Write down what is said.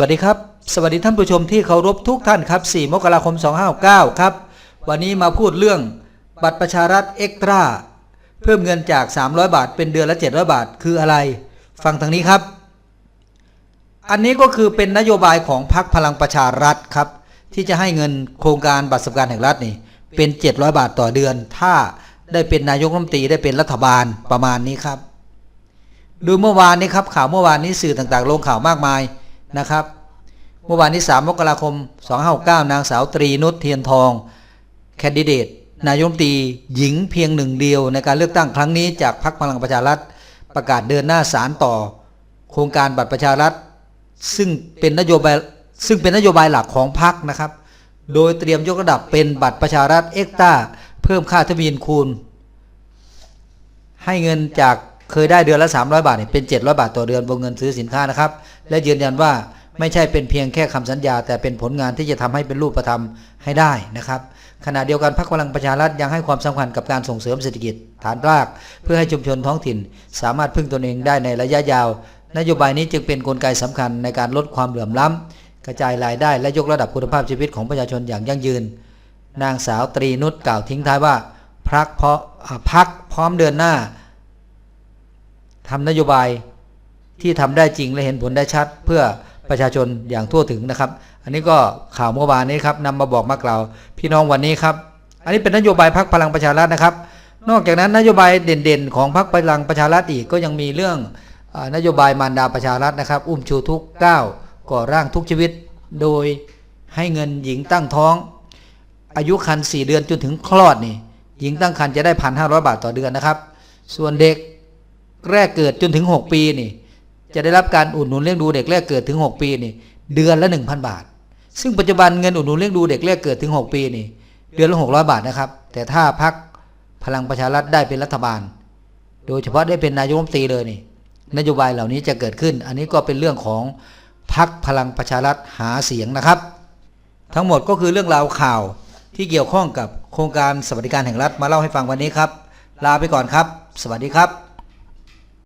วัสดีครับ สวัสดีท่านผู้ชมที่เคารพทุกท่านครับ 4 มกราคม 2569ครับ วันนี้มาพูดเรื่องบัตรประชารัฐเอ็กตร้าเพิ่มเงินจาก 300 บาท เป็นเดือนละ 700 บาท คืออะไร ฟังทางนี้ครับ อันนี้ก็คือเป็นนโยบายของพรรคพลังประชารัฐครับ ที่จะให้เงินโครงการบัตรสวัสดิการแห่งรัฐนี่เป็น 700 บาทต่อเดือน ถ้าได้เป็นนายกรัฐมนตรีได้เป็นรัฐบาลประมาณนี้ครับ ดูเมื่อวานนี้ครับข่าวเมื่อวานนี้สื่อต่างๆ ลงข่าวมากมาย นะครับ เมื่อวานที่ 3 มกราคม 2569 นางสาวตรีนุชเทียนทอง แคนดิเดต นายกรัฐมตีหญิงเพียงหนึ่งเดียว ในการเลือกตั้งครั้งนี้จากพรรคพลังประชารัฐประกาศเดินหน้าสารต่อ โครงการบัตรประชารัฐ ซึ่งเป็นนโยบายซึ่งเป็นนโยบายหลักของพรรคนะครับ โดยเตรียมยกระดับเป็นบัตรประชารัฐเอ็กต้าเพิ่มค่าทวีนคูณ ให้เงินจาก เคยได้เดือนละ 300 บาทเนี่ยเป็น 700 บาทต่อเดือนวงเงินซื้อสินค้านะครับ และยืนยันว่าไม่ใช่เป็นเพียงแค่คำสัญญา แต่เป็นผลงานที่จะทำให้เป็นรูปธรรมให้ได้นะครับ ขณะเดียวกันพรรคพลังประชารัฐยังให้ความสำคัญกับการส่งเสริมเศรษฐกิจฐานราก เพื่อให้ชุมชนท้องถิ่น สามารถพึ่งตนเองได้ในระยะยาว นโยบายนี้จึงเป็นกลไกสำคัญในการลดความเหลื่อมล้ำกระจายรายได้และยกระดับคุณภาพชีวิตของประชาชนอย่างยั่งยืน นางสาวตรีนุชกล่าวทิ้งท้ายว่าพักเพราะพักพร้อมเดินหน้า ทำนโยบายที่ทำได้จริงและเห็นผลได้ชัด เพื่อประชาชนอย่างทั่วถึงนะครับ อันนี้ก็ข่าวเมื่อวานนี้ครับนำมาบอกมากล่าว พี่น้องวันนี้ครับ อันนี้เป็นนโยบายพรรคพลังประชารัฐนะครับ นอกจากนั้นนโยบายเด่นๆ ของพรรคพลังประชารัฐอีกก็ยังมีเรื่องอนโยบายมารดาประชารัฐนะครับ อุ้มชูทุกก้าวก่อร่างทุกชีวิต โดยให้เงินหญิงตั้งท้อง อายุครรภ์4เดือนจนถึงคลอดนี่หญิงตั้งครรภ์จะได้พันห้าร้อยบาทต่อเดือนนะครับ ส่วนเด็ก แรกเกิดจนถึง 6 ปีนี่ จะได้รับการอุดหนุนเลี้ยงดูเด็กแรกเกิดถึง 6 ปีนี่ เดือนละ 1,000 บาท ซึ่งปัจจุบันเงินอุดหนุนเลี้ยงดูเด็กแรกเกิดถึง 6 ปีนี่ เดือนละ 600 บาทนะครับ แต่ถ้าพักพลังประชารัฐได้เป็นรัฐบาล โดยเฉพาะได้เป็นนายกรัฐมนตรีเลยนี่ นโยบายเหล่านี้จะเกิดขึ้น อันนี้ก็เป็นเรื่องของพักพลังประชารัฐหาเสียงนะครับ ทั้งหมดก็คือเรื่องราวข่าวที่เกี่ยวข้องกับโครงการสวัสดิการแห่งรัฐมาเล่าให้ฟังวันนี้ครับ ลาไปก่อนครับ สวัสดีครับ